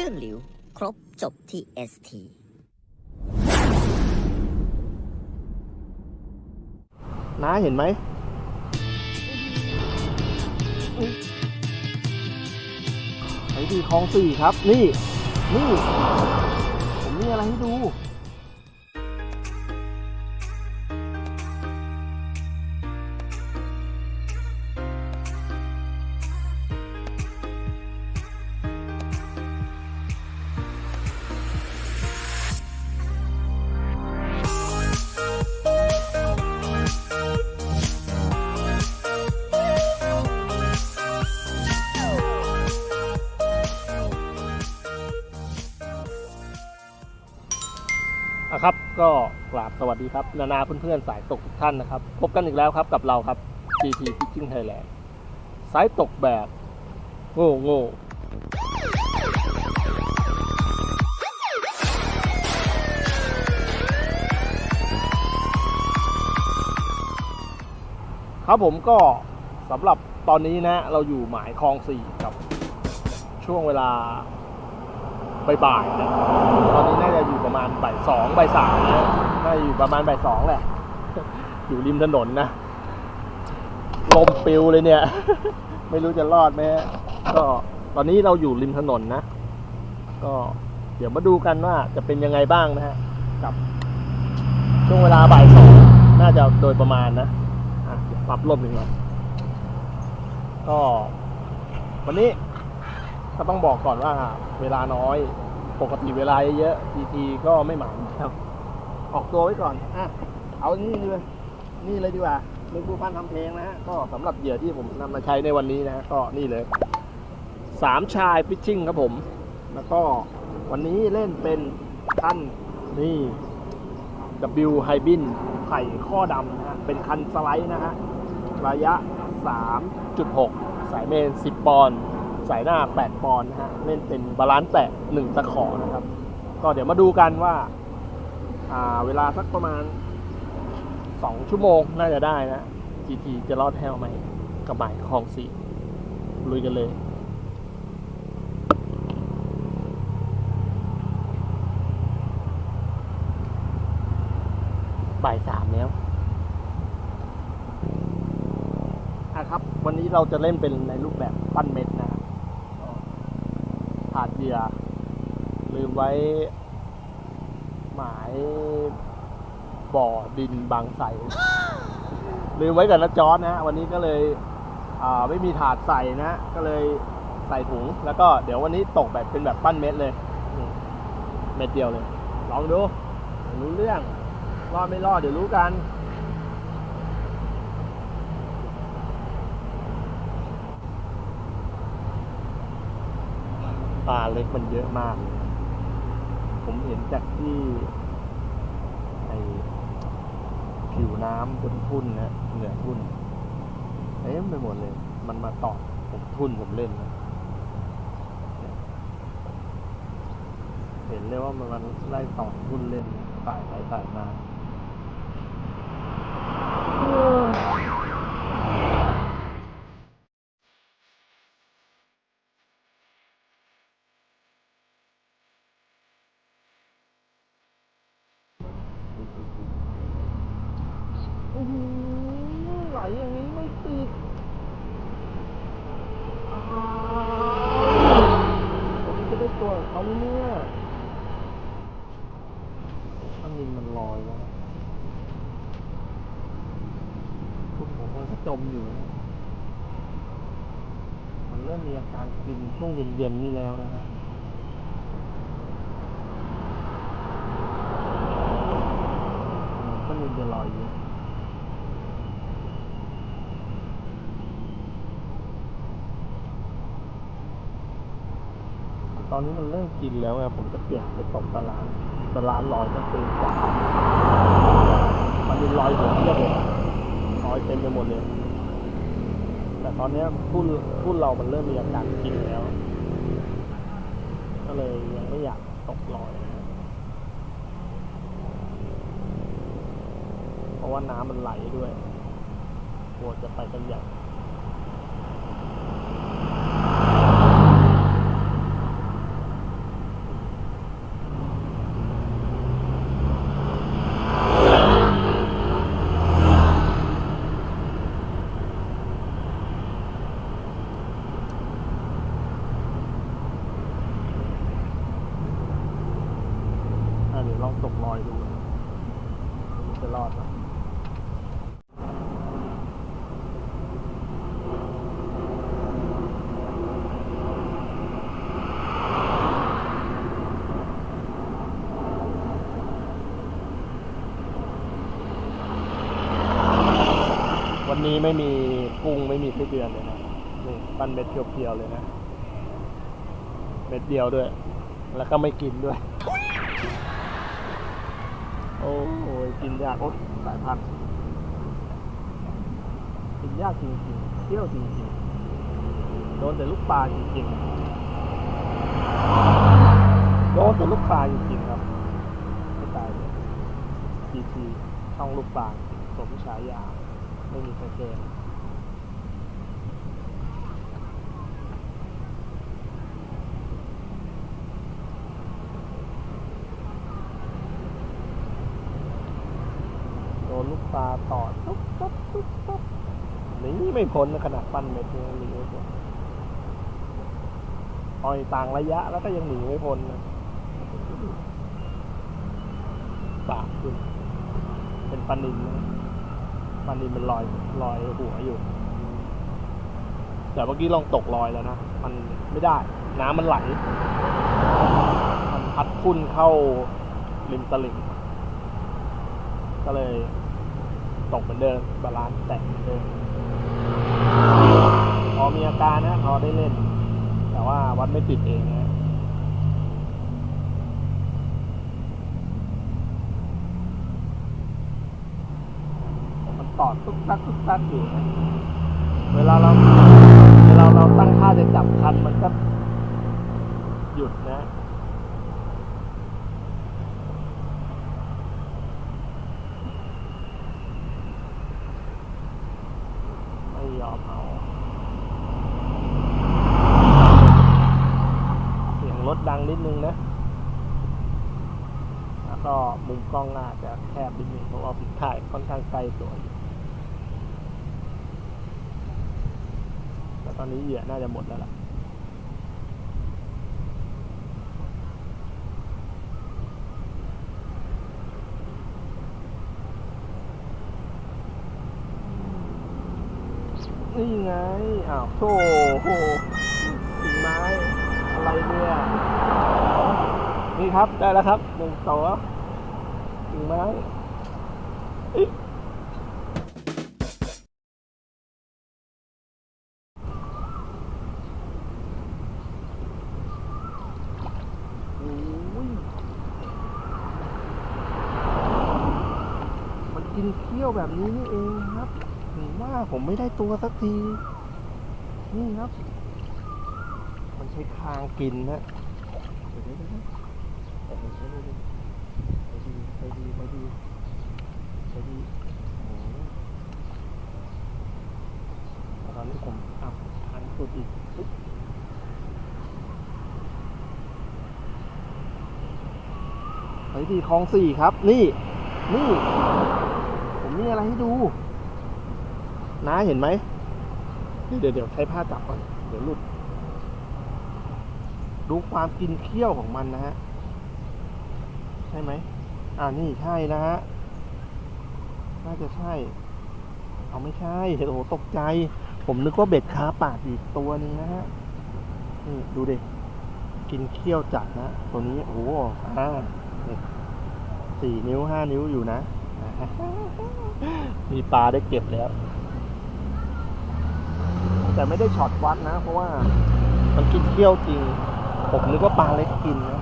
ลื่นหลิว ครบจบที่ ST น้าเห็นไหมไอ้ดีคลองสี่ครับ นี่ นี่ ผมมีอะไรให้ดู ก็กราบสวัสดีครับ นานาเพื่อนๆสายตกทุกท่านนะครับ พบกันอีกแล้วครับกับเราครับ GT Fishing Thailand สายตกแบบโง่โง่ครับผมก็สำหรับตอนนี้นะ เราอยู่หมายคลองสี่กับช่วงเวลา บ่ายๆนะตอนนี้น่าจะอยู่ประมาณบ่ายสองบ่ายสามนะน่าจะอยู่ประมาณบ่ายสองแหละ อยู่ริมถนนนะ ลมปิวเลยเนี่ย ไม่รู้จะรอดไหมก็ตอนนี้เราอยู่ริมถนนนะ ก็เดี๋ยวมาดูกันว่าจะเป็นยังไงบ้างนะฮะกับ ช่วงเวลาบ่ายสองน่าจะโดยประมาณนะอะปรับลมหนึ่งหน่อยก็วันนี้ ก็ต้องบอกก่อนว่าเวลาน้อย ปกติเวลาเยอะๆทีทีก็ไม่หมานครับออกตัวไว้ก่อนอะเอานี่เลยนี่เลยดีกว่าเรื่องผู้พันทำเพลงนะฮะก็สำหรับเหยื่อที่ผมนำมาใช้ในวันนี้นะฮะก็นี่เลยสามชายฟิชชิ่งครับผม แล้วก็วันนี้เล่นเป็นคันนี่ W h y b i n ไผ่ข้อดำนะฮะเป็นคันสไลด์นะฮะระยะ 3.6 สายเมน 10 ปอนด์ สายหน้า 8 ปอนด์นะฮะเล่นเป็นบาลานซ์แตะ1ตะขอนะครับ ก็เดี๋ยวมาดูกันว่า อ่า เวลาสักประมาณ 2 ชั่วโมงน่าจะได้นะ GT จะรอดแถวไหมกับหมายคลองสี่ลุยกันเลยบ่ายสามแล้วอะครับ วันนี้เราจะเล่นเป็นในรูปแบบปั้นเม็ดนะครับ ถาดเหยื่อลืมไว้ หมายบ่อดินบางใสลืมไว้กับนะจอร์ดนะวันนี้ก็เลยไม่มีถาดใส่นะ ก็เลยใส่ถุง แล้วก็เดี๋ยววันนี้ตกแบบเป็นแบบปั้นเม็ดเลย เม็ดเดียวเลย ลองดูรู้เรื่อง รอดไม่รอดเดี๋ยวรู้กัน ปลาเล็กมันเยอะมากเลยผมเห็นจากที่ไอผิวน้ำบนทุ่นนะเหนือทุ่นเต็มไปหมดเลย มันมาตอดผมทุ่นผมเล่นนะเห็นเลยว่ามันมันไล่ตอดทุ่นเล่นสายไปสายมาโอ้โหไหลอย่างนี้ไม่ติดอ้าวผมจะได้ ตัวเขาไหมเนี่ยอันนี้มันลอยแล้วคุณผมมันก็จมอยู่นะมันเริ่มมีอาการกินช่วงเย็นๆนี่แล้วนะฮะอืมก็ยังจะลอยอยู่ อนนี้มันเริ่มกินแล้วไงผมจะเปลี่ยนไปตกตลาดตลาดลอยก็ตื่นกว่ามันมีลอยหัวเยอะเลยลอยเต็มไปหมดเลย แต่ตอนนี้ยทุ่นทุ่นเรามันเริ่มมีอาการกินแล้ว ก็เลยยังไม่อยากตกลอยเพราะว่าน้ำมันไหลด้วยกลัวจะไปกันใหญ่ อ นี้ไม่มีกุ้งไม่มีไส้เดือนเลยนะนี่ปั้นเม็ดเพียวๆเลยนะ เม็ดเดียวด้วย แล้วก็ไม่กินด้วย โอ้ยกินยากโอ้ยสายพันธุ์กินยากจริงๆเที่ยวจริงๆโดนแต่ลูกปลาจริงๆโดนแต่ลูกปลาจริงๆครับไม่ตายเลยจีทีช่องลูกปลาสมฉายา ไม่มีใครเกินโดนลูกปลาต่อตุ๊บตุ๊บตุ๊บตุ๊บหนีไม่พ้นนะขนาดปั้นเม็ดนี่หนีไม่พ้นปล่อยต่างระยะแล้วก็ยังหนีไม่พ้นนะปากขึ้นเป็นปลานินนะ ปลานินมันลอยลอยหัวอยู่ แต่เมื่อกี้ลองตกลอยแล้วนะ มันไม่ได้ น้ำมันไหล มันพัดพุ่นเข้าริมตลิ่ง ก็เลย ตกเหมือนเดิม บาลานซ์แตกเหมือนเดิมพอมีอาการนะพอได้เล่น แต่ว่าวัดไม่ติดเองนะ มัน สักตุ๊กตักอยู่นะเวลาเราเวลาเราตั้งท่าจะจับคันมันก็หยุดนะไม่ยอมเอาเสียงรถดังนิดนึงนะ แล้วก็มุมกล้องน่าจะแคบนิดนึงเพราะว่าผมถ่ายค่อนข้างไกลตัวอยู่แต่ต อนนี้เหยื่อน่าจะหมดแล้วล่ะนี่ไง อ้าวโธ่โหกิ่งไม้ อะไรเนี่ย นี่ครับ ได้แล้วครับหนึ่งตัวกิ่งไม้ ยวแบบนี้นี่เองครับถึงว่าผมไม่ได้ตัวสักที นี่ครับ มันใช้คางกินนะเดี๋ยวๆๆๆไปดีไปดีไปดีไปดีตอนนี้ผมอัพทันสุดอีกไปดีคลองสี่ครับ นี่ นี่ อะไรให้ดูน้าเห็นไหมเดี๋ยวเดี๋ยวใช้ผ้าจับก่อนเดี๋ยวหลุด ดูความกินเขี้ยวของมันนะฮะใช่ไหมอ่านี่ใช่นะฮะน่าจะใช่ เอาไม่ใช่เห็นโอ้ตกใจ ผมนึกว่าเบ็ดคาปากอีกตัวหนึงนะฮะนี่ดูดิกินเขี้ยวจัดนะ ตัวนี้โอ้โหอ่านี่สี่นิ้วห้านิ้วอยู่นะ มีปลาได้เก็บแล้ว แต่ไม่ได้ช็อตวัดนะ เพราะว่ามันกินเขี้ยวจริง ผมนึกว่าปลาเล็กกินนะ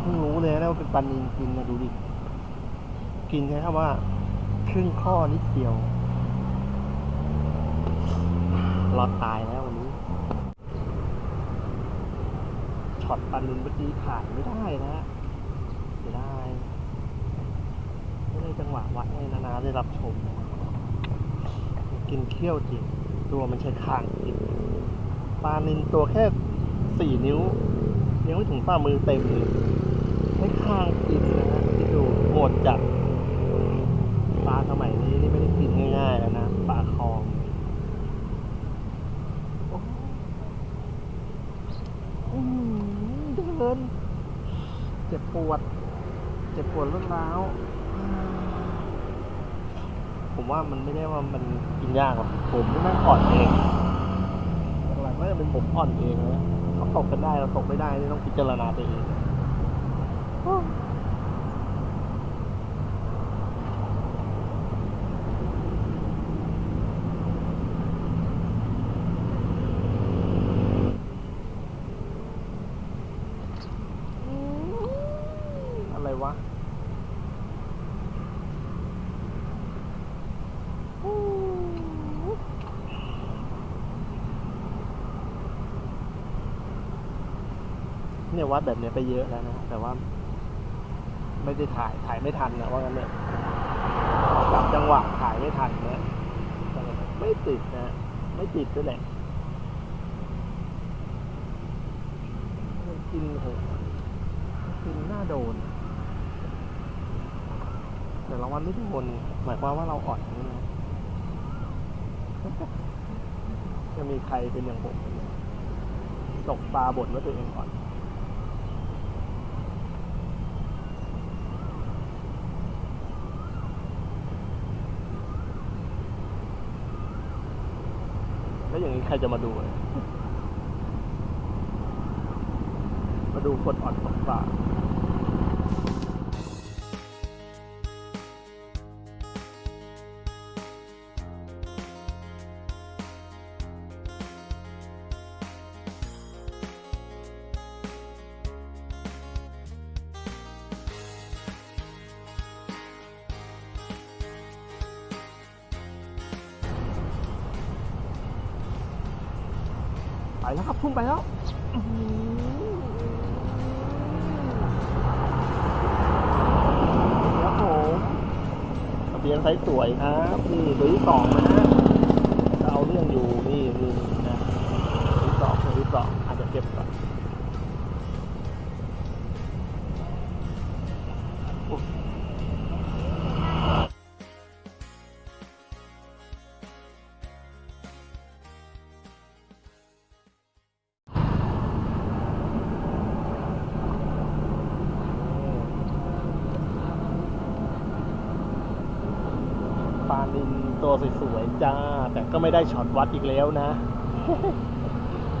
เพิ่งรู้เลยนะว่าเป็นปลานินกินนะดูดิ กินใช้คำว่า ครึ่งข้อนิดเดียว รอดตายแล้ววันนี้ ช็อตปลานินเมื่อกี้ขาดไม่ได้นะเสียดาย ไม่ได้จังหวะวัดให้นานาได้รับชม กินเขี้ยวจริง ตัวมันใช้คางกินปลานินตัวแค่สี่นิ้ว ยังไม่ถึงฝ่ามือเต็มเลยใช้คางกินนะฮะที่ดูโหดจัดปลาสมัยนี้นี่ไม่ได้กินง่ายๆแล้วนะปลาคลองเดิน เจ็บปวด เจ็บปวดรวดร้าว ผมว่ามันไม่ได้ว่ามันกินยากหรอกผมที่แม่งอ่อนเองหลักๆน่าจะเป็นผมอ่อนเองนะเขาตกกันได้เราตกไม่ได้นี่ต้องพิจารณาตัวเอง เนี่ยวัดแบบเนี้ยไปเยอะแล้วนะแต่ว่า ไม่ได้ถ่ายถ่ายไม่ทันนะว่างั้นเนี่ยจับจังหวะถ่ายไม่ทันนะไม่ติดนะไม่ติดด้วยแหละกินโหกินหน้าโดน แต่รางวัลไม่ได้วนหมายความว่าเราอ่อนนี่นะจะมีใครเป็นอย่างผมตกปลาบ่นว่าตัวเองอ่อน แล้วอย่างนี้ใครจะมาดูเนี่ยมาดูคนอ่อนตกปลา แล้วครับพุ่งไปแล้วอื้อหือครับผมทะเบียนไซส์สวยครับนี่ตัวที่สองนะฮะจะเอาเรื่องอยู่นี่นี่นี่นะตัวที่สองตัวที่สองอาจจะเก็บก่อน ตัวสวยๆจ้า แต่ก็ไม่ได้ช็อตวัดอีกแล้วนะ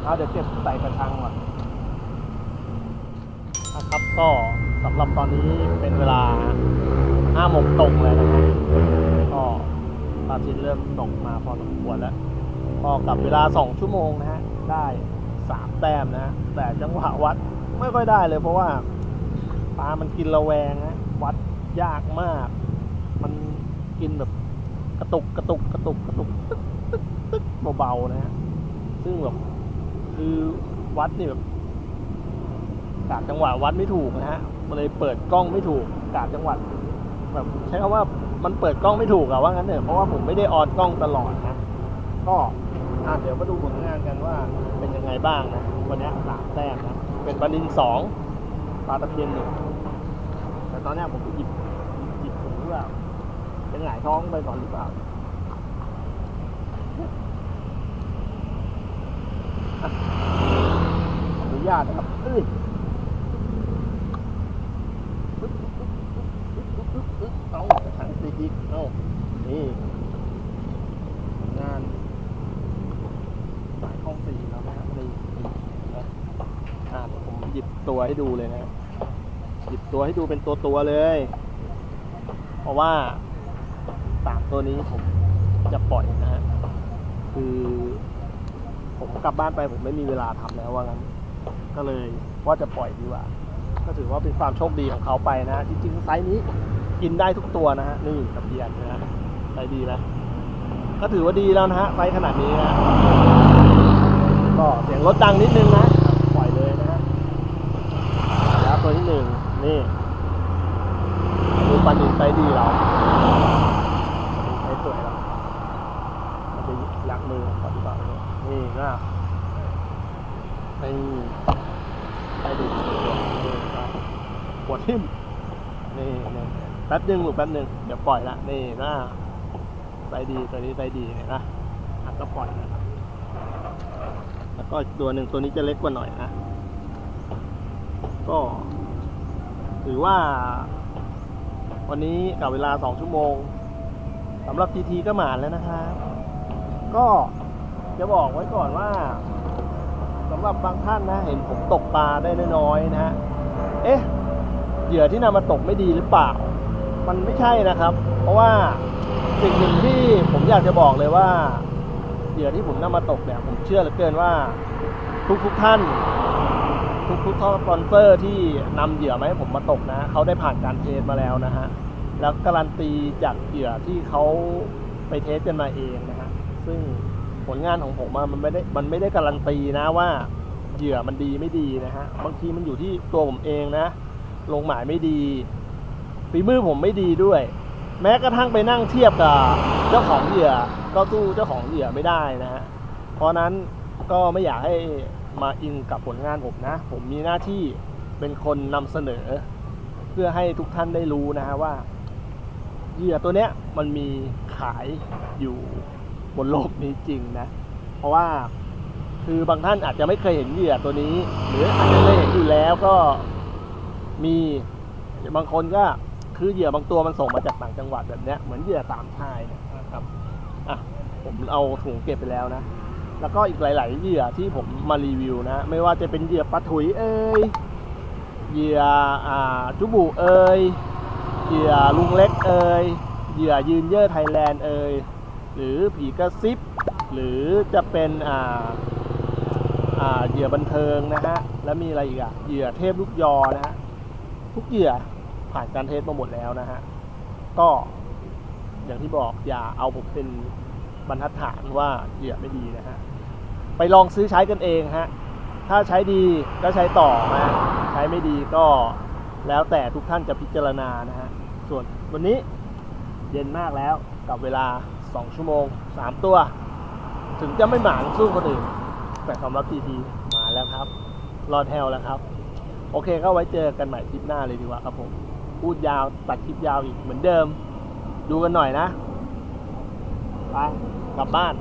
เอาเดี๋ยวเก็บใส่กระชังก่อนนะครับก็สำหรับตอนนี้เป็นเวลาห้าโมงตรงแล้วนะฮะก็ปลาชินเริ่มตกมาพอสมควรแล้วก็กับเวลาสองชั่วโมงนะฮะ ได้สามแต้มนะฮะแต่จังหวะวัดไม่ค่อยได้เลยเพราะว่าปลามันกินระแวงนะวัดยากมาก มันกินแบบ กระตุกกระตุกกระตุกกระตุกตึ๊กตึ๊กตึ๊กเบาๆนะฮะซึ่งแบบคือวัดนี่แบบกาดจังหวะวัดไม่ถูกนะฮะมันเลยเปิดกล้องไม่ถูกกาดจังหวะแบบใช้คำว่ามันเปิดกล้องไม่ถูกอะว่างั้นเถอะเพราะว่าผมไม่ได้ออนกล้องตลอดนะก็อะเดี๋ยวมาดูผลงานกันว่าเป็นยังไงบ้างนะวันนี้สามแต้มนะเป็นปลานินสองปลาตะเพียนหนึ่งแต่ตอนนี้ผมหยิบหยิบถุงหรือเปล่าจะ หงายท้องไปก่อนหรือเปล่าอนุญาตนะครับเอ้ยปึ๊บปึ๊บปึ๊บปึ๊บปึ๊บปึ๊บเอาถังตีอีเอานี่งานสายข้องสีแล้วนะครับนี่อ่าผมหยิบตัวให้ดูเลยนะหยิบตัวให้ดูเป็นตัวตัวเลย เพราะว่า ตัวนี้ผมจะปล่อยนะฮะคือผมกลับบ้านไปผมไม่มีเวลาทำแล้วว่างั้น ก็เลยว่าจะปล่อยดีกว่า ก็ถือว่าเป็นความโชคดีของเขาไปนะ จริงๆไซส์นี้กินได้ทุกตัวนะฮะนี่ตะเพียนนะฮะไซส์ดีนะก็ถือว่าดีแล้วนะฮะไซส์ขนาดนี้นะก็เสียงรถดังนิดนึงนะปล่อยเลยนะฮะแล้วตัวที่หนึ่งนี่ดูปันนินไซส์ดีเราไซส์สวยเรามันจะยักมือก่อนดีกว่าเนี่ย นี่นะนี่ไซส์ดีนี่นะหัวทิ่มนี่นี่แป๊บหนึงลูกแป๊บหนึงเดี๋ยวปล่อยละนี่นะไซส์ดีตัวนี้ไซส์ดีเห็นนะอะก็ปล่อยนะครับแล้วก็ตัวหนึ่งตัวนี้จะเล็กกว่าหน่อยนะ ก็ถือว่า วันนี้กับเวลาสองชั่วโมงสำหรับทีทีก็หมานแล้วนะครับก็ จะบอกไว้ก่อนว่าสำหรับบางท่านนะเห็นผมตกปลาได้น้อยๆนะฮะเอ๊ะเหยื่อที่นำมาตกไม่ดีหรือเปล่า มันไม่ใช่นะครับ เพราะว่าสิ่งหนึ่งที่ผมอยากจะบอกเลยว่าเหยื่อที่ผมนำมาตกเนี่ยผมเชื่อเหลือเกินว่า ทุกๆท่าน ทุกทุกๆสปอนเซอร์ที่นำเหยื่อมาให้ผมมาตกนะเขาได้ผ่านการเทสมาแล้วนะฮะแล้วการันตีจากเหยื่อที่เขาไปเทสกันมาเองนะฮะซึ่ง ผลงานของผมอะมันไม่ได้มันไม่ได้การันตีนะว่าเหยื่อมันดีไม่ดีนะฮะบางทีมันอยู่ที่ตัวผมเองนะ ลงหมายไม่ดีฝีมือผมไม่ดีด้วย แม้กระทั่งไปนั่งเทียบกับเจ้าของเหยื่อ ก็สู้เจ้าของเหยื่อไม่ได้นะฮะเพราะนั้นก็ไม่อยากให้มาอิงกับผลงานผมนะ ผมมีหน้าที่เป็นคนนำเสนอ เพื่อให้ทุกท่านได้รู้นะฮะว่าเหยื่อตัวเนี้ยมันมีขายอยู่ บนโลกนี้จริงนะ เพราะว่าคือบางท่านอาจจะไม่เคยเห็นเหยื่อตัวนี้ หรืออาจจะเคยเห็นอยู่แล้วก็มีบางคนก็คือเหยื่อบางตัวมันส่งมาจากต่างจังหวัดแบบเนี้ยเหมือนเหยื่อสามชายเนี่ยนะครับอะผมเอาถุงเก็บไปแล้วนะ แล้วก็อีกหลาย ๆ เหยื่อที่ผมมารีวิวนะ ไม่ว่าจะเป็นเหยื่อปลาถุยเอ้ยเหยื่ออ่าจุบุเอ้ยเหยื่อลุงเล็กเอ้ยเหยื่อยืนเย่อไทยแลนด์เอ้ย หรือผีกระซิบ หรือจะเป็นอ่าอ่าเหยื่อบันเทิงนะฮะ แล้วมีอะไรอีกอะเหยื่อเทพลูกยอนะฮะ ทุกเหยื่อผ่านการเทสมาหมดแล้วนะฮะ ก็อย่างที่บอกอย่าเอาผมเป็นบรรทัดฐานว่าเหยื่อไม่ดีนะฮะ ไปลองซื้อใช้กันเองฮะ ถ้าใช้ดีก็ใช้ต่อนะ ใช้ไม่ดีก็แล้วแต่ทุกท่านจะพิจารณานะฮะ ส่วนวันนี้เย็นมากแล้วกับเวลา 2 ชั่วโมง 3 ตัว ถึงจะไม่หมานสู้คนอื่น แต่ความรักทีทีมาแล้วครับ รอดแฮวแล้วครับ โอเคก็ไว้เจอกันใหม่คลิปหน้าเลยดีกว่าครับผม พูดยาวตัดคลิปยาวอีกเหมือนเดิม ดูกันหน่อยนะ ไป กลับบ้าน